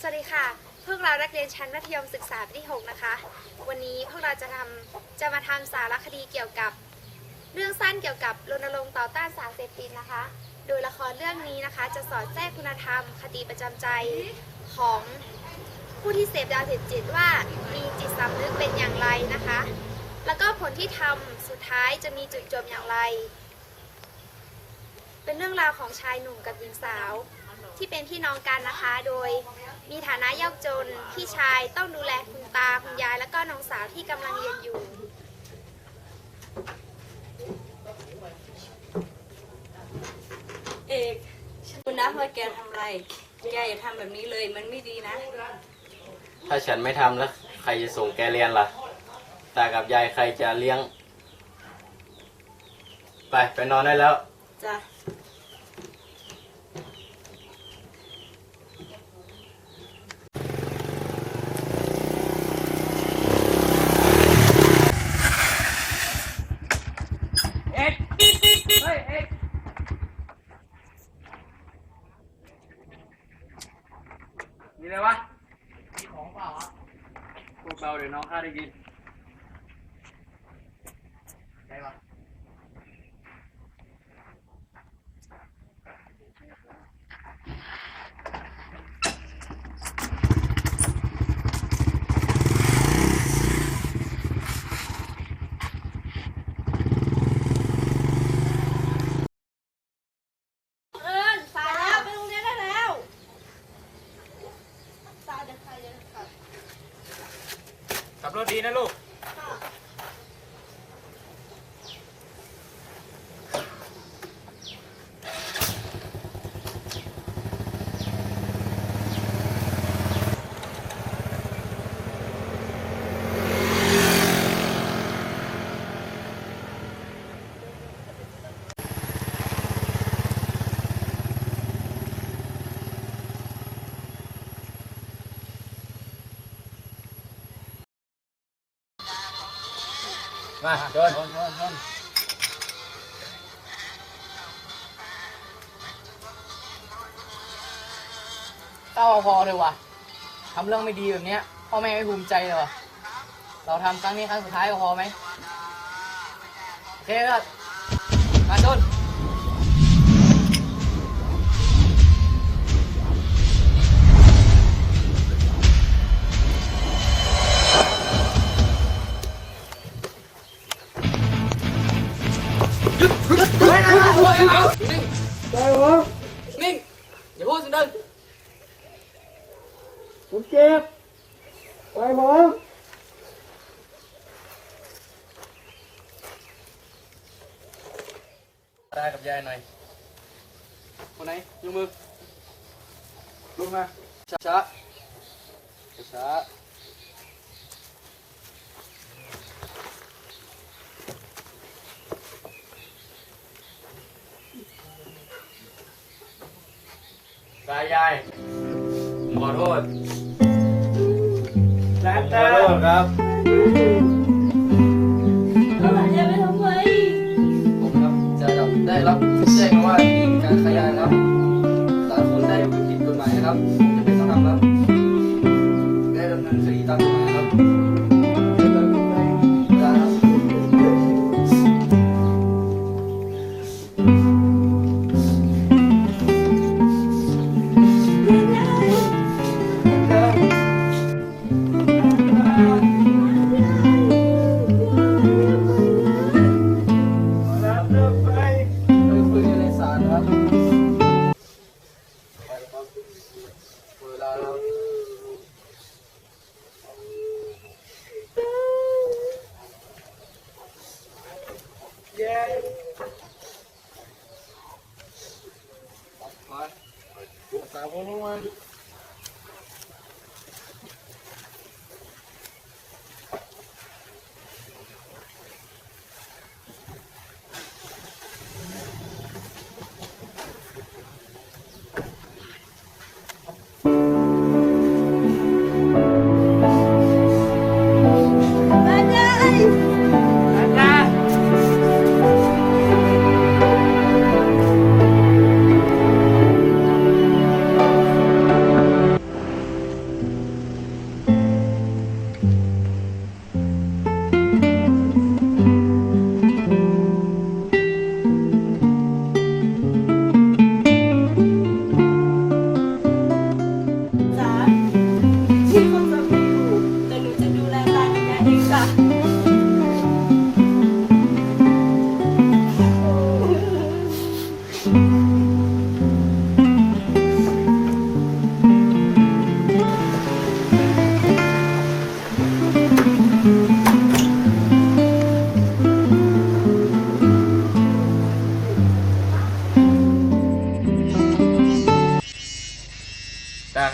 สวัสดีค่ะ พวกเรานักเรียนชั้นมัธยมศึกษาปีที่ 6 นะคะ วันนี้พวกเราจะทำจะมาทำสารคดีเกี่ยวกับ เรื่องสั้นเกี่ยวกับรณรงค์ต่อต้านสารเสพติดนะคะ โดยละครเรื่องนี้นะคะ จะสอดแทรกคุณธรรมคติประจำใจของผู้ที่เสพยาเสพติดว่ามีจิตสำนึกเป็นอย่างไรนะคะ แล้วก็ผลที่ทำสุดท้ายจะมีจุดจบอย่างไร เป็นเรื่องราวของชายหนุ่มกับหญิงสาว ที่เป็นพี่น้องกันนะคะ โดยมีฐานะยากจน พี่ชายต้องดูแลคุณตาคุณยายแล้วก็น้องสาวที่กำลังเรียนอยู่ เอกฉันรู้นะว่าแกทำอะไรแกอย่าทำแบบนี้เลยมันไม่ดีนะ ถ้าฉันไม่ทำแล้ว ใครจะส่งแกเรียนล่ะ ตากับยายใครจะเลี้ยง ไป ไปนอนได้แล้ว จ้ะเอ็ดเฮ้ยเอ็ดมีอะไรวะมีของเปล่าวะพวกเราเดี๋ยวน้องข้าได้กินใช่ปะ เอิญสายแล้วไปโรงเรียนได้แล้วสายเดี๋ยวใครจะขับ ขับรถ ดีนะลูก มาโดนเต้าพอเลยว่ะทำเรื่องไม่ดีแบบเนี้ย พ่อแม่ไม่ภูมิใจเลยว่ะ เราทำครั้งนี้ครั้งสุดท้ายก็พอไหมโอเคก็มาต้นนิ่ ผมเจ็บไปหมอตากับยายหน่อ ยคนไหนยกมือลงมาช้าช้าช้าตายายผมขอโทษแล้ผมครับผมครับจะได้รับแจ้งว่าการขายยาครับหลายคนได้ผิดกฎหมายนะครับจะเป็นต้องทำครับได้ดำเนินคดีตามกฎหมาย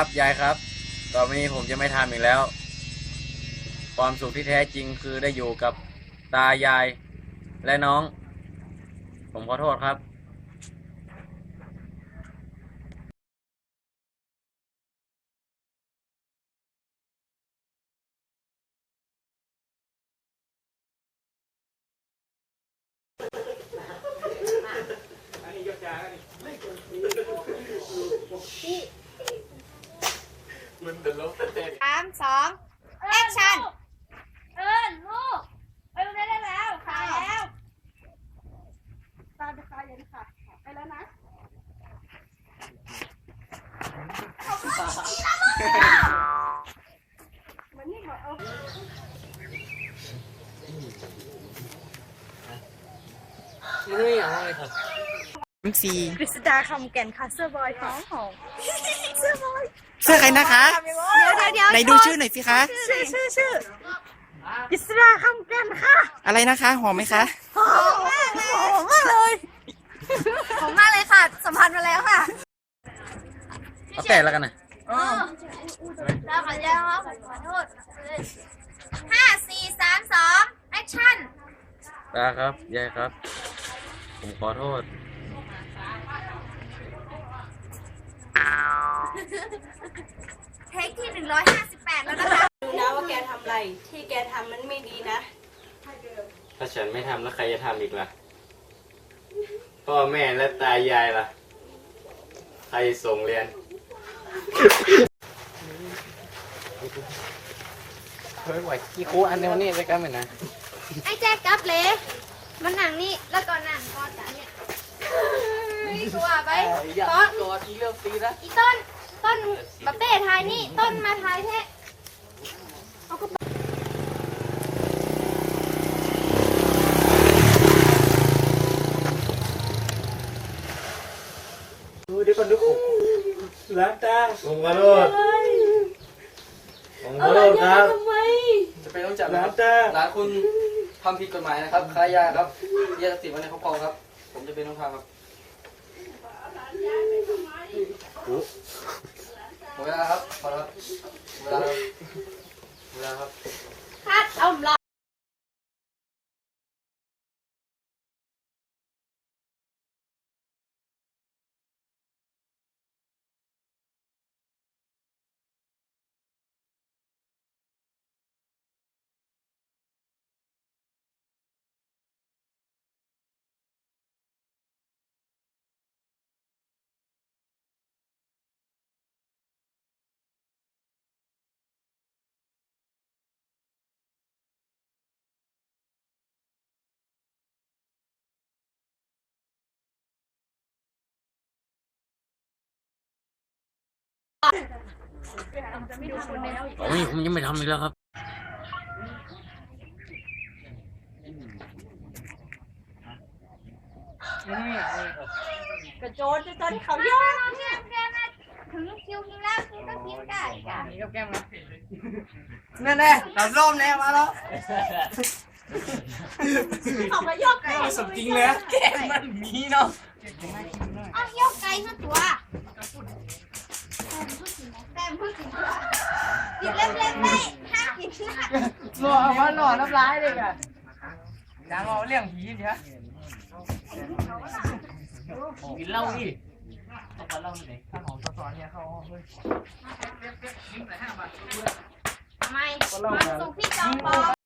ครับ ยายครับ ต่อไปนี้ผมจะไม่ทำอีกแล้ว ความสุขที่แท้จริงคือได้อยู่กับตายายและน้อง ผมขอโทษครับ สามสองแอคชั่น เอิญลูกไปโรงเรียนได้แล้วขายแล้วตามไปขายเย็นค่ะ ไปแล้วนะ ไม่เอาเลยครับ MC กฤษดาคำแก่นค่ะเสื้อบอยของหอมเสื้อบอยเสื้อใครนะคะ เดี๋ยวเดี๋ยวไหนดูชื่อหน่อยสิคะ ชื่อชื่อชื่อกฤษดาคำแก่นค่ะ อะไรนะคะ หอมไหมคะ หอมมากเลยหอมมากเลยหอมมากเลยค่ะ สัมพันธ์มาแล้วค่ะ เอาแต่แล้วกันนะ แล้วขออนุญาครับผมขอโทษห้าสี่สามสองแอคชั่นตาครับยายครับ ผมขอโทษ เทคที่หนึ่งร้อยห้าสิบแปดแล้วนะคะดูนะว่าแกทำอะไร ที่แกทำมันไม่ดีนะ ถ้าฉันไม่ทำแล้วใครจะทำอีกล่ะ พ่อแม่และตายายล่ะ ใครส่งเรียน เฮ้ยไหวกี่คู่อันเดียวนี่จะกันเหมือนนะไอ้แจ๊กกับเลยมันหนังนี่แล้วก็หนังกอดกันเนี่ยนี่ตัวไปอย่าต้นตัวที่เลือกตีนะอีต้น ต้นบับเต้ทายนี่ต้นมาทายแท้ดูเดี๋ยวก่อนดู ล้างตาผมขอโทษผมขอโทษครับจะเป็นต้องจับนะล้าคงรับตาร้านคุณทำผิดกฎหมายนะครับค้ายาครับยาเสพติดไว้ในครอบครองครับ ผมจะเป็นต้องทำครับหมดเวลาครับพอแล้วครับหมดเวลาครับหมดเวลาครับคัดเอาหล โอ้ยผมยังไม่ทำอีกแล้วครับ กระโจนจะตอนเขายเอาเนี่ยแกมาถึงคิวพิงแล้วคิวก็พิงได้จ้ะนี่กับแก้มนะนั่นแน่เราส้มแล้วมาแล้วเขามายกไก่สมจริงเลยแก้มมันมีเนาะเอายกไก่ขึ้นตัวแต้มพูดถึงตัว หยิบเล็กๆได้ห้ามหยิบหนักหล่อมาหล่อน้ำร้ายเลยอะจางเอาเรื่องผีเถอะกินเหล้าดิเอาเหล้าที่ไหนข้าวหอมซอนๆเนี่ยเขาเอาเฮ้ยทำไมความสุขที่จอมปลอม